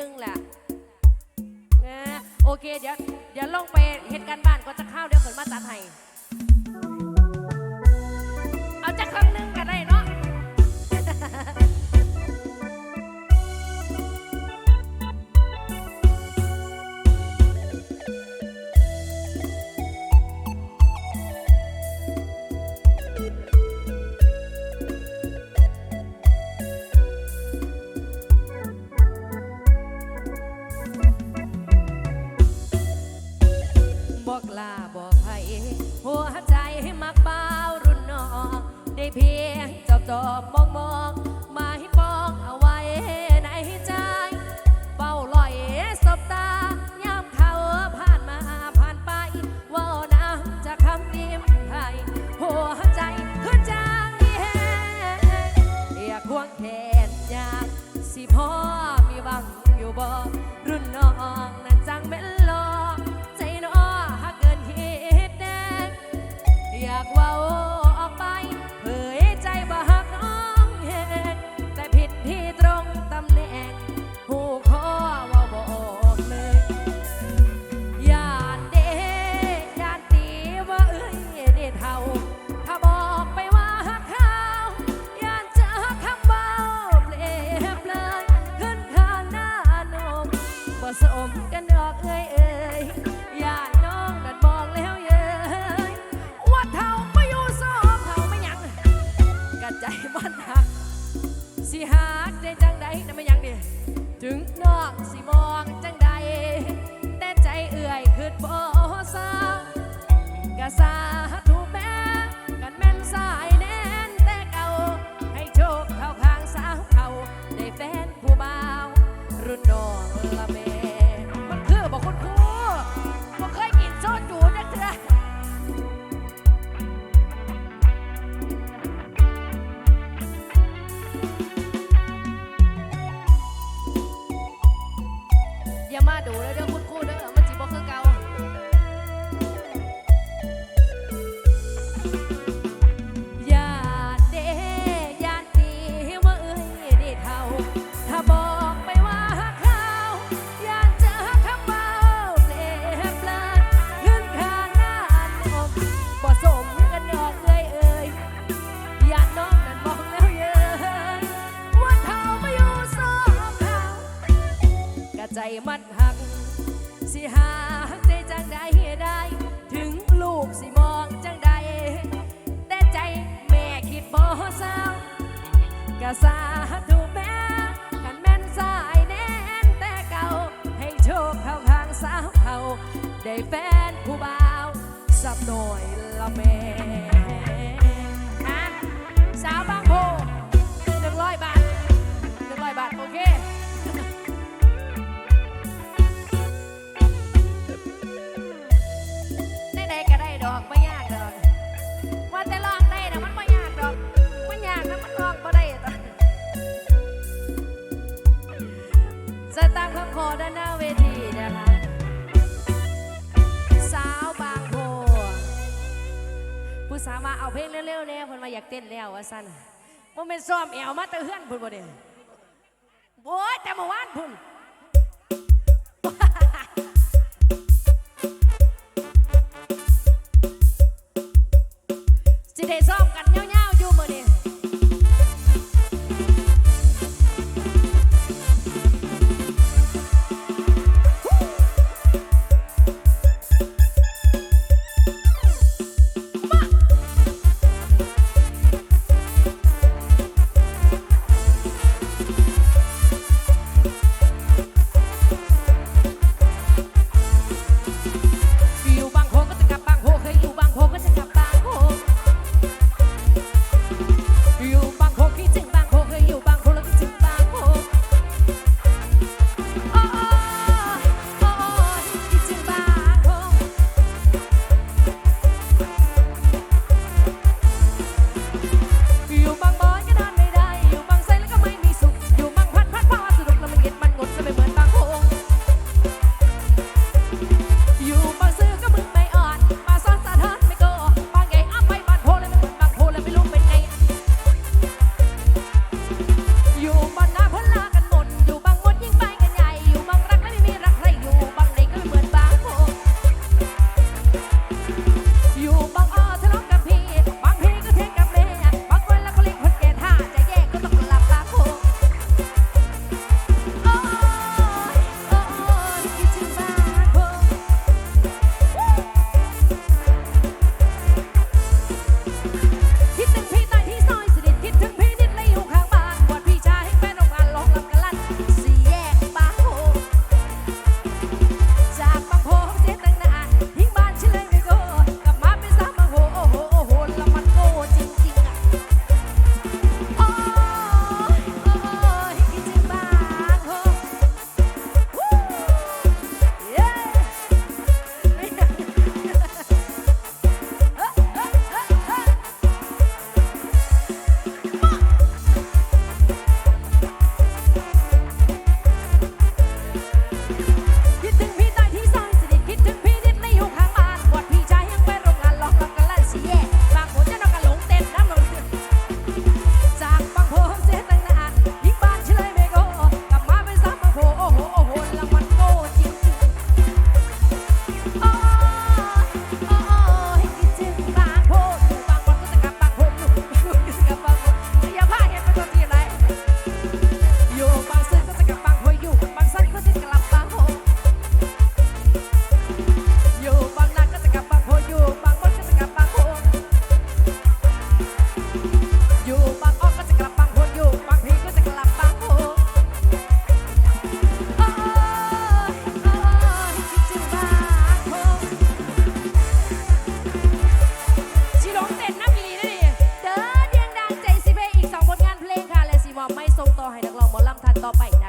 นึงแหละนะโอเค เดี๋ยวเดี๋ยวลงไปเหตุการณ์บ้านก็จะเข้าเดี๋ยวขนมาตัดให้เอาจากครั้งหนึง คุณครูเด้อมันสิบ่คือเก่ายานเดยานตีว่าเอ้ยเด็ดเท่า ถ้าบอกไปว่าหักเขายานเจอคำเบาเปลบเปลยขึ้นขาหน้าอกบ่สมกันดอกเอ้ยเอ้ยยานน้องนั่นมองแล้วเย้ยว่าเท่าไม่อยู่สองเท่า กะใจมันหัก สิหาใจจังใดได้ ถึงลูกสิมองจังใดแต่ใจแม่คิดบ่เศร้ากะสาธุแม่กันแม่นสายแน่นแต่เก่า ให้โชคเข้าข้างสาวเขาได้แฟนผู้บ่าวสับหน่อยละแม่อะสาวบางโพหนึ่งร้อยบาทหนึ่งร้อยบาท โอเค ต้นแล้วว่าสั้นมันเป็นซ้อมแอวมาแต่เฮือนพุ่นบ่เด้โอ้ยแต่เมื่อวานพุ่นสิได้ซ้อม ต่อไป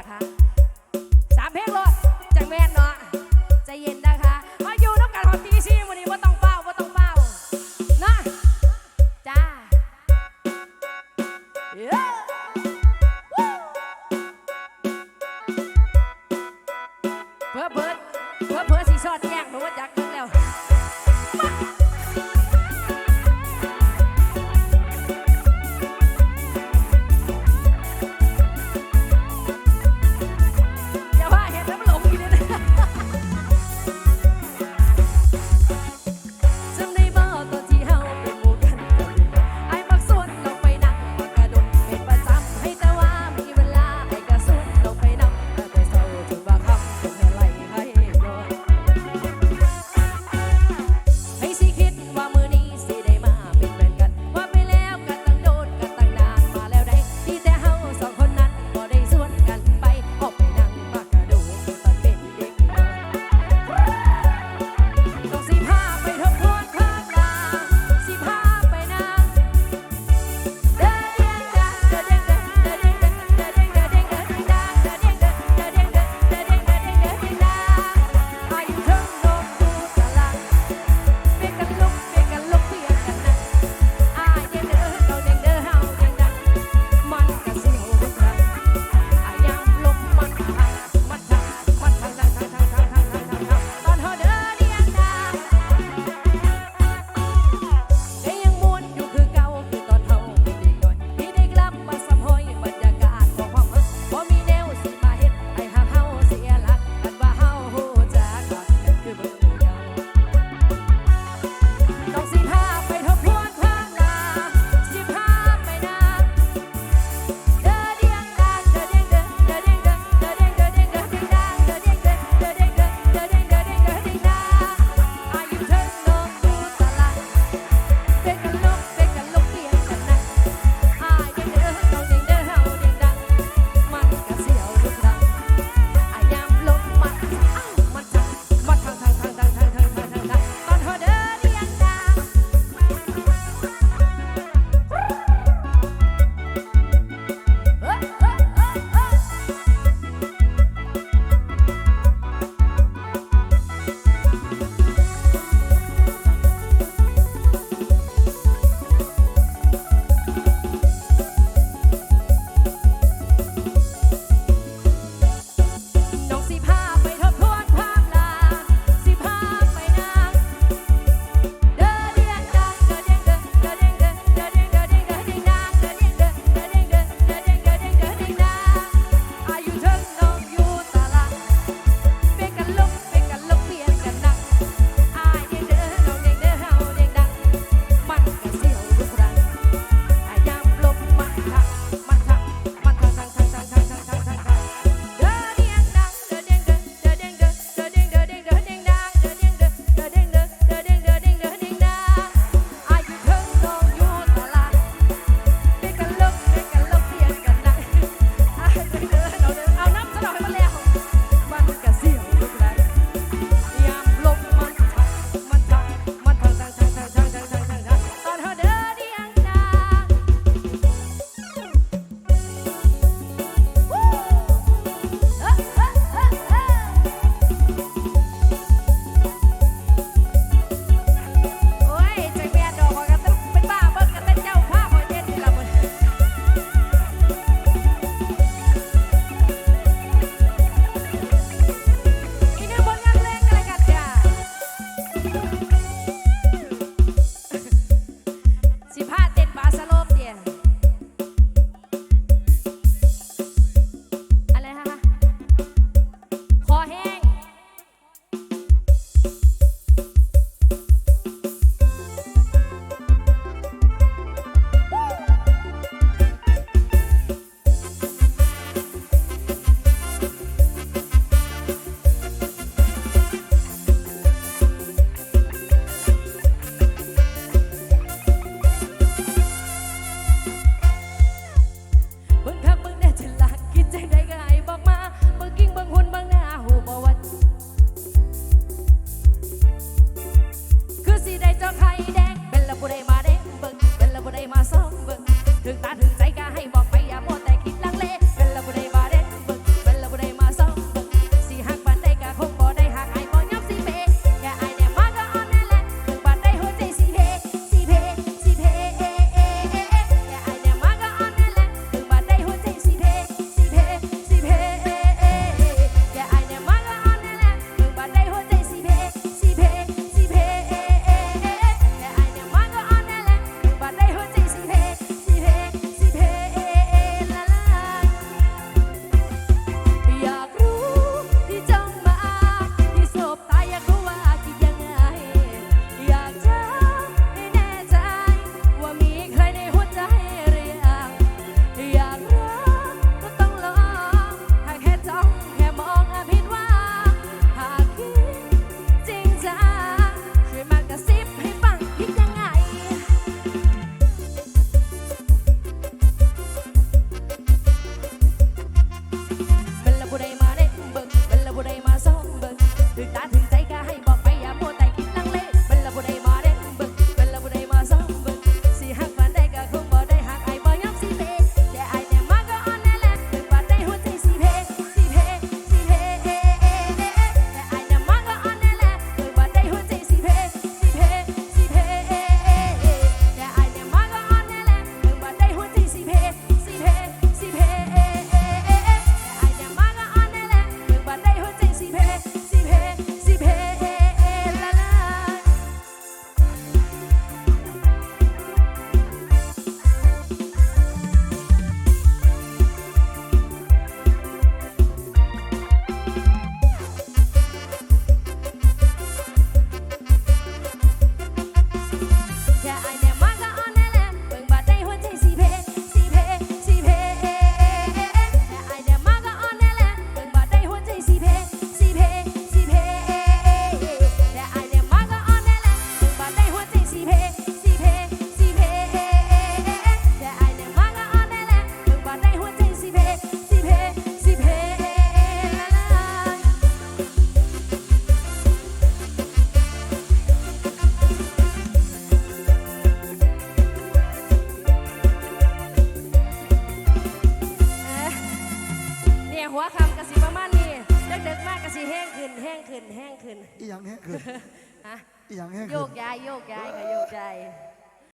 ถึงตาถึงใจ